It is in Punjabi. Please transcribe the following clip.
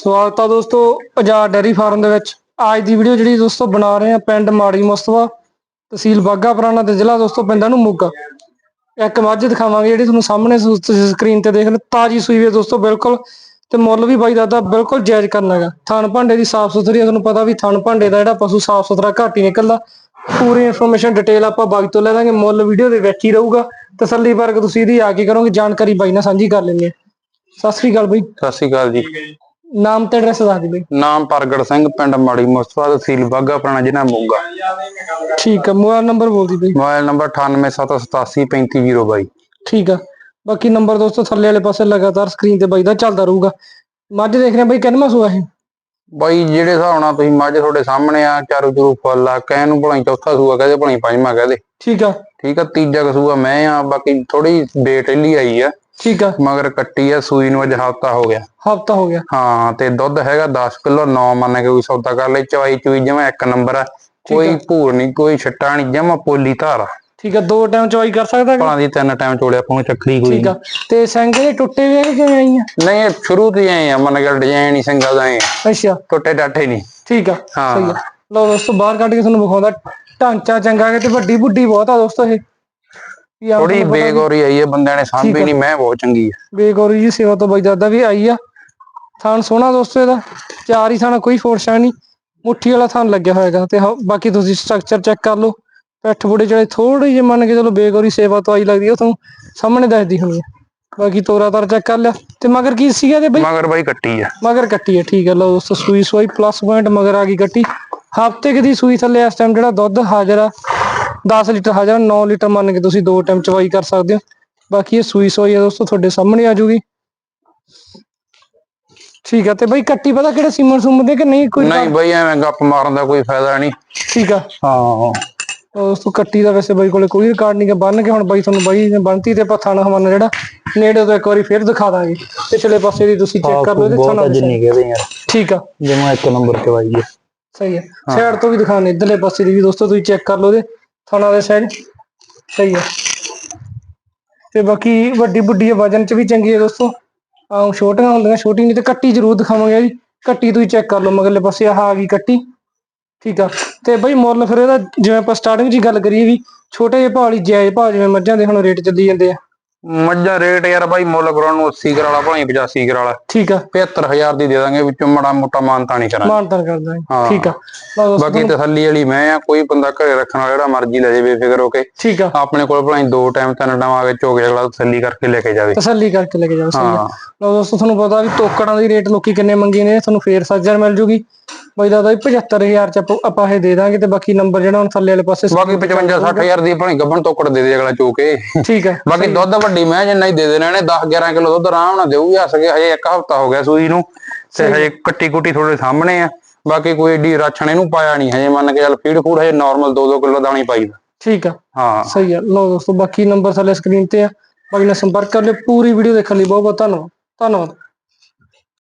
ਸਵਾਗਤ ਆ ਦੋਸਤੋ ਆਜ਼ਾਦ ਡੈਰੀ ਫਾਰਮ ਦੇ ਵਿੱਚ। ਅੱਜ ਦੀ ਵੀਡੀਓ ਜਿਹੜੀ ਦੋਸਤੋ ਬਣਾ ਰਹੇ ਆ ਪਿੰਡ ਮਾੜੀ ਮੁਸਤਫਾ ਤਹਿਸੀਲ ਬਾਗਾ ਪੁਰਾਣਾ ਤੇ ਜ਼ਿਲ੍ਹਾ ਦੋਸਤੋ ਪੈਂਦਾ ਨੂੰ ਮੋਗਾ। ਇੱਕ ਮੱਝ ਦਿਖਾਵਾਂਗੇ ਜਿਹੜੀ ਤੁਹਾਨੂੰ ਸਾਹਮਣੇ ਤੁਸੀਂ ਸਕਰੀਨ ਤੇ ਦੇਖ ਲਓ ਤਾਜੀ ਸੂਈ ਹੈ ਦੋਸਤੋ ਬਿਲਕੁਲ। ਤੇ ਮੁੱਲ ਵੀ ਬਾਈ ਦਾਦਾ ਬਿਲਕੁਲ ਜਾਇਜ਼ ਕਰਨਾ ਹੈਗਾ। ਥਣ ਭਾਂਡੇ ਦੀ ਸਾਫ਼ ਸੁਥਰੀ ਆ, ਤੁਹਾਨੂੰ ਪਤਾ ਵੀ ਥਣ ਭਾਂਡੇ ਦਾ ਜਿਹੜਾ ਪਸ਼ੂ ਸਾਫ਼ ਸੁਥਰਾ ਘੱਟ ਹੀ ਨਿਕਲਦਾ। ਪੂਰੀ ਇਨਫੋਰਮੇਸ਼ਨ ਡਿਟੇਲ ਆਪਾਂ ਬਾਈ ਤੋਂ ਲੈ ਦਾਂਗੇ। ਮੁੱਲ ਵੀਡੀਓ ਦੇ ਵਿੱਚ ਹੀ ਰਹੂਗਾ। ਤਸੱਲੀ ਵਰਗ ਤੁਸੀਂ ਇਹਦੀ ਆ ਕੇ ਕਰੋਗੇ। ਜਾਣਕਾਰੀ ਬਾਈ ਨਾਲ ਸਾਂਝੀ ਕਰ ਲੈਣੀ ਹੈ। ਸਤਿ ਸ੍ਰੀ ਅਕਾਲ ਬਾਈ। ਸਤਿ ਸ਼੍ਰੀ ਅਕਾਲ ਜੀ। ਨਾਮ ਤੇ ਐਡਰੈਸ ਦੱਸ ਦੇ ਬਾਈ। ਨਾਮ ਪ੍ਰਗਟ ਸਿੰਘ ਪਿੰਡ ਮਾੜੀ ਮੁਸਤਫਾ ਤਹਿਸੀਲ ਬਾਗਾ ਪੁਰਾਣਾ ਜ਼ਿਲ੍ਹਾ ਮੋਗਾ। ਠੀਕ ਆ ਮੋਬਾਈਲ ਨੰਬਰ ਬੋਲ ਦੀ ਬਈ। ਮੋਬਾਈਲ ਨੰਬਰ 9878835022 ਠੀਕ ਆ ਬਾਕੀ ਨੰਬਰ ਦੋਸਤੋ ਥੱਲੇ ਵਾਲੇ ਪਾਸੇ ਲਗਾਤਾਰ ਸਕਰੀਨ ਤੇ ਬਾਈ ਦਾ ਚੱਲਦਾ ਰਹੂਗਾ। ਮੱਝ ਦੇਖ ਰਹੇ ਬਈ ਕਿੰਨਵਾਂ ਸੂਆ ਇਹ? ਬਾਈ ਜਿਹੜੇ ਹਿਸਾਬ ਨਾਲ ਤੁਸੀਂ ਮੱਝ ਤੁਹਾਡੇ ਸਾਹਮਣੇ ਆ ਚਾਰੂ ਚਰੂ ਫੁੱਲ ਆ ਕਹਿ ਨੂੰ ਭਲਾਈ ਚੌਥਾ ਸੂਆ ਕਹਦੇ ਭਲਾਈ ਪੰਜਵਾਂ ਕਹਦੇ। ਠੀਕ ਆ। ਠੀਕ ਆ ਤੀਜਾ ਕਸੂਆ ਮੈਂ ਆ ਬਾਕੀ ਥੋੜੀ ਵੇਟ ਲਈ ਆਈ ਆ। ਠੀਕ ਆ। ਮਗਰ ਕੱਟੀ ਆ ਸੂਈ ਨੂੰ ਅੱਜ ਹਫਤਾ ਹੋ ਗਿਆ। ਹਫਤਾ ਹੋ ਗਿਆ। ਹਾਂ ਤੇ ਦੁੱਧ ਹੈਗਾ 10 ਕਿਲੋ 9 ਮੰਨ ਕੇ ਕੋਈ ਸੌਦਾ ਕਰ ਲੈ ਚਵਾਈ ਚੂਈ ਜਮਾ ਇੱਕ ਨੰਬਰ ਆ। ਕੋਈ ਭੂਰ ਨਹੀਂ ਕੋਈ ਛੱਟਾ ਨਹੀਂ ਜਮਾ ਪੋਲੀ ਧਾਰ ਠੀਕ ਆ ਦੋ ਟਾਈਮ ਚਵਾਈ ਕਰ ਸਕਦਾ? ਭਲਾਂ ਦੀ ਤਿੰਨ ਟਾਈਮ ਚੋੜਿਆ ਪਾਉਂ ਚੱਕਰੀ ਕੋਈ ਠੀਕ ਆ। ਤੇ ਸੰਗੇ ਦੇ ਟੁੱਟੇ ਹੋਏ ਕਿ ਕਿਵੇਂ ਆਈਆਂ ਨਹੀਂ ਇਹ ਸ਼ੁਰੂ ਤੋਂ ਆਏ ਆ ਮੰਨ ਕੇ ਡਿਜ਼ਾਈਨ ਹੀ ਸਿੰਗਲ ਦਾ ਆਏ ਅੱਛਾ। ਟੁੱਟੇ ਡਾਠੇ ਨਹੀਂ ਠੀਕ ਆ ਹਾਂ। ਸਹੀ ਆ। ਲਓ ਦੋਸਤੋ ਬਾਹਰ ਕੱਢ ਕੇ ਤੁਹਾਨੂੰ ਵਿਖਾਉਂਦਾ ਢਾਂਚਾ ਚੰਗਾ ਹੈ ਤੇ ਵੱਡੀ ਬੁੱਢੀ ਬਹੁਤ ਆ ਦੋਸਤੋ ਇਹ। ਥੋੜੀ ਬੇਗੌਰੀ ਆਈ ਹੈ ਬੰਦਿਆਂ ਨੇ ਸਾਂਭੀ ਨਹੀਂ ਮੈਂ ਬਹੁਤ ਚੰਗੀ ਆ। ਬੇਗੌਰੀ ਜੀ ਸੇਵਾ ਤੋਂ ਬਾਈ ਦਾਦਾ ਵੀ ਆਈ ਆ। ਥਾਨ ਸੋਹਣਾ ਦੋਸਤੋ ਇਹਦਾ ਚਾਰ ਹੀ ਥਾਣਾ ਕੋਈ ਫੋਰਸ਼ਾ ਨਹੀਂ। ਮੁੱਠੀ ਵਾਲਾ ਥਾਨ ਲੱਗਿਆ ਹੋਏਗਾ ਤੇ ਹ- ਬਾਕੀ ਤੁਸੀਂ ਸਟਰਕਚਰ ਚੈੱਕ ਕਰ ਲਓ। ਪਿੱਠ ਬੁੜੇ ਜਿਹੜੇ ਥੋੜੀ ਜਿਹੀ ਮੰਨ ਕੇ ਚਲੋ ਬੇਗੌਰੀ ਸੇਵਾ ਤੋਂ ਆਈ ਲੱਗਦੀ ਆ, ਉਹ ਤੁਹਾਨੂੰ ਸਾਹਮਣੇ ਦੱਸਦੀ ਹੋਣੀ ਆ। ਬਾਕੀ ਤੋਰਾ ਤਾਰ ਚੈੱਕ ਕਰ ਲਿਆ। ਤੇ ਮਗਰ ਕੀ ਸੀਗਾ ਤੇ ਬਈ? ਮਗਰ ਬਾਈ ਕੱਟੀ ਆ। ਮਗਰ ਕੱਟੀ ਹੈ ਠੀਕ ਹੈ ਲਓ ਦੋਸਤੋ ਸੂਈ ਸੂਈ ਪਲੱਸ ਪੁਆਇੰਟ ਮਗਰ ਆ ਗਈ ਕੱਟੀ। ਹਫ਼ਤੇ ਦੀ ਸੂਈ ਥੱਲੇ ਇਸ ਟਾਈਮ ਜਿਹੜਾ ਦੁੱਧ ਹਾਜ਼ਰ ਆ 10 ਲੀਟਰ ਹਾਜ਼ਰ ਆ 9 ਲੀਟਰ ਮੰਨ ਕੇ ਤੁਸੀਂ ਦੋ ਟਾਈਮ ਚਵਾਈ ਕਰ ਸਕਦੇ ਹੋ। ਬਾਕੀ ਇਹ ਸੂਈ ਸੂਈ ਆ ਦੋਸਤੋ ਤੁਹਾਡੇ ਸਾਹਮਣੇ ਆ ਜੂਗੀ। ਠੀਕ ਆ ਤੇ ਬਈ ਕੱਟੀ ਪਤਾ ਕਿਹੜੇ ਸੀਮਨ ਸੁਮਨ ਦੇ ਕਿ ਨਹੀਂ? ਕੋਈ ਨਹੀਂ ਬਾਈ ਐਵੇਂ ਗੱਪ ਮਾਰਨ ਦਾ ਕੋਈ ਫਾਇਦਾ ਨਹੀਂ। ਠੀਕ ਆ। ਹਾਂ। ਤਾਂ ਦੋਸਤੋ ਕੱਟੀ ਦਾ ਵੈਸੇ ਬਾਈ ਕੋਲੇ ਕੋਈ ਰਿਕਾਰਡ ਨਹੀਂ ਕਿ ਬੰਨ ਕੇ ਹੁਣ ਬਾਈ ਤੁਹਾਨੂੰ ਬਾਈ ਨੇ ਬੰਨਤੀ ਤੇ ਪੱਥਾ ਨਾ ਹਮਨ ਜਿਹੜਾ ਨੇੜੇ ਤੋਂ ਇੱਕ ਵਾਰੀ ਫੇਰ ਦਿਖਾ ਦਾਂਗੇ। ਪਿਛਲੇ ਪਾਸੇ ਦੀ ਤੁਸੀਂ ਚੈੱਕ ਕਰ ਲਓ ਥਾਣਾ ਦੇ ਜਿੰਨੀ ਕਹਦੇ ਯਾਰ। ਠੀਕ ਆ। ਜਿਵੇਂ ਇੱਕ ਨੰਬਰ ਤੇ ਵਾਈ ਹੈ ਸਹੀ ਹੈ। ਸਾਈਡ ਤੋਂ ਵੀ ਦਿਖਾਣੇ ਇਧਰਲੇ ਪਾਸੇ ਦੀ ਵੀ ਦੋਸਤੋ ਤੁਸੀਂ ਚੈੱਕ ਕਰ ਲਓ ਇਹਦੇ। ਥਾਣਾ ਦੇ ਸਾਈਡ ਸਹੀ ਹੈ। ਤੇ ਬਾਕੀ ਵੱਡੀ ਬੁੱਢੀ ਵਜਨ ਚ ਵੀ ਚੰਗੀ ਹੈ ਦੋਸਤੋ। ਆਹ ਛੋਟੀਆਂ ਹੁੰਦੀਆਂ, ਛੋਟੀ ਨਹੀਂ ਤੇ ਕੱਟੀ ਜ਼ਰੂਰ ਦਿਖਾਵਾਂਗੇ ਜੀ। ਕੱਟੀ ਤੁਸੀਂ ਚੈੱਕ ਕਰ ਲਓ, ਮਗਰਲੇ ਪਾਸੇ ਆਹ ਆ ਗਈ ਕੱਟੀ। ਠੀਕ ਆ। ਤੇ ਬਈ ਮੁੱਲ ਫਿਰ ਇਹਦਾ, ਜਿਵੇਂ ਆਪਾਂ ਸਟਾਰਟਿੰਗ 'ਚ ਗੱਲ ਕਰੀਏ ਵੀ, ਛੋਟੇ ਜਿਹੇ ਭਾਅ ਲਈ ਜਾਇਜ਼ ਭਾਅ ਜਿਵੇਂ ਮੱਝਾਂ ਦੇ ਹੁਣ ਰੇਟ ਚੱਲੀ ਜਾਂਦੇ ਆ। ਮੱਝਾਂ ਰੇਟ ਯਾਰ ਬਾਈ ਮੁੱਲ ਕਰਾਉਣ ਨੂੰ 80 ਕਰਾਲਾ ਭਾਈ 85 ਕਰਾਲਾ ਠੀਕ ਆ। 75000 ਦੀ ਦੇ ਦਾਂਗੇ ਵਿੱਚੋਂ ਮੜਾ ਮੋਟਾ ਮਾਨਤਾ ਨਹੀਂ ਕਰਾਂਗੇ। ਮਾਨਤਨ ਕਰਦਾ ਹੈ ਹਾਂ। ਠੀਕ ਆ। ਬਾਕੀ ਤਸੱਲੀ ਵਾਲੀ ਮੈਂ ਆ ਕੋਈ ਬੰਦਾ ਘਰੇ ਰੱਖਣ ਵਾਲਾ ਜਿਹੜਾ ਮਰਜ਼ੀ ਲੈ ਜਾਵੇ ਬੇਫਿਕਰ ਹੋ ਕੇ। ਠੀਕ ਆ। ਆਪਣੇ ਕੋਲ ਭਾਈ ਦੋ ਟਾਈਮ ਤਿੰਨ ਟਾਈਮ ਆ ਕੇ ਝੋਕੇ ਅਗਲਾ ਤਸੱਲੀ ਕਰਕੇ ਲੈ ਕੇ ਜਾਵੇ। ਤਸੱਲੀ ਕਰਕੇ ਲੈ ਕੇ ਜਾਓ ਸਹੀ ਆ। ਹਾਂ। ਲਓ ਦੋਸਤੋ ਤੁਹਾਨੂੰ ਪਤਾ ਵੀ ਟੋਕੜਾਂ ਦੀ ਰੇਟ ਲੋਕੀ ਕਿੰਨੇ ਮੰਗੇ ਨੇ ਤੁਹਾਨੂੰ ਫੇਰ ਸੱਜਣ ਮਿਲ ਜੂਗੀ। ਬਾਈ ਦਾਦਾ ਵੀ 75000 ਚ ਆਪਾਂ- ਇਹ ਦੇ ਦਾਂਗੇ ਤੇ ਬਾਕੀ ਨੰਬਰ ਜਿਹੜਾ ਹੁਣ ਥੱਲੇ ਵਾਲੇ ਪਾਸੇ ਬਾਕੀ 55 60000 ਦੀ ਭਾਈ ਗੱਬਣ ਤੋਕੜ ਦੇ ਦੇ ਅਗਲਾ ਚੋਕੇ ਠੀਕ ਆ। ਬਾਕੀ ਦੁੱਧ ਵੱਡੀ ਮੈਂ ਜਿੰਨਾ ਹੀ ਦੇ ਦੇਣਾ ਨੇ 10 11 ਕਿਲੋ ਦੁੱਧ ਆਰਾਮ ਨਾਲ ਦੇਊਗੀ ਹੱਸ ਕੇ ਹਜੇ ਇੱਕ ਹਫਤਾ ਹੋ ਗਿਆ ਸੂਈ ਨੂੰ ਤੇ ਹਜੇ ਕੱਟੀ ਕੁੱਟੀ ਤੁਹਾਡੇ ਸਾਹਮਣੇ ਆ ਬਾਕੀ ਕੋਈ ਏਡੀ ਰਾਛਣ ਇਹਨੂੰ ਪਾਇਆ ਨਹੀਂ ਹਜੇ ਮੰਨ ਕੇ ਚੱਲ ਫੀਡ ਫੂਡ ਹਜੇ ਨਾਰਮਲ 2-2 ਕਿਲੋ ਦਾਣੀ ਪਾਈਦਾ ਠੀਕ ਆ। ਹਾਂ। ਸਹੀ ਆ। ਲਓ ਦੋਸਤੋ ਬਾਕੀ ਨੰਬਰ ਥੱਲੇ ਸਕਰੀਨ ਤੇ ਆ। ਬਾਕੀ ਨਾਲ ਸੰਪਰਕ ਕਰ ਲਿਓ। ਪੂਰੀ ਵੀਡੀਓ ਦੇਖਣ ਲਈ ਬਹੁਤ ਬਹੁਤ ਧੰਨਵਾਦ। ਧੰਨਵਾਦ।